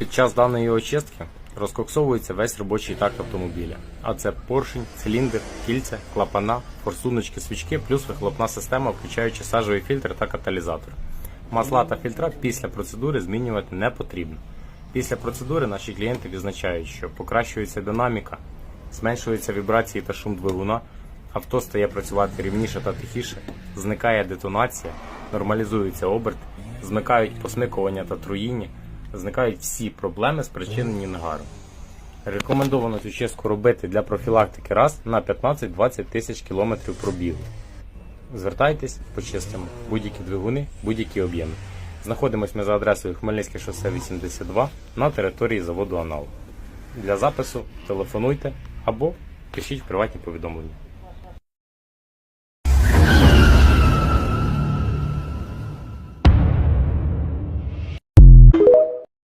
Під час даної очистки розкоксовується весь робочий такт автомобіля. А це поршень, циліндр, кільця, клапана, форсуночки, свічки, плюс вихлопна система, включаючи сажовий фільтр та каталізатор. Масла та фільтра після процедури змінювати не потрібно. Після процедури наші клієнти відзначають, що покращується динаміка, зменшуються вібрації та шум двигуна, авто стає працювати рівніше та тихіше, зникає детонація, нормалізується оберт, зникають посмикування та труїння, зникають всі проблеми, спричинені нагаром. Рекомендовано цю чистку робити для профілактики раз на 15-20 тисяч кілометрів пробігу. Звертайтесь, почистимо будь-які двигуни, будь-які об'єми. Знаходимось ми за адресою Хмельницьке шосе 82 на території заводу Анал. Для запису телефонуйте або пишіть приватні повідомлення.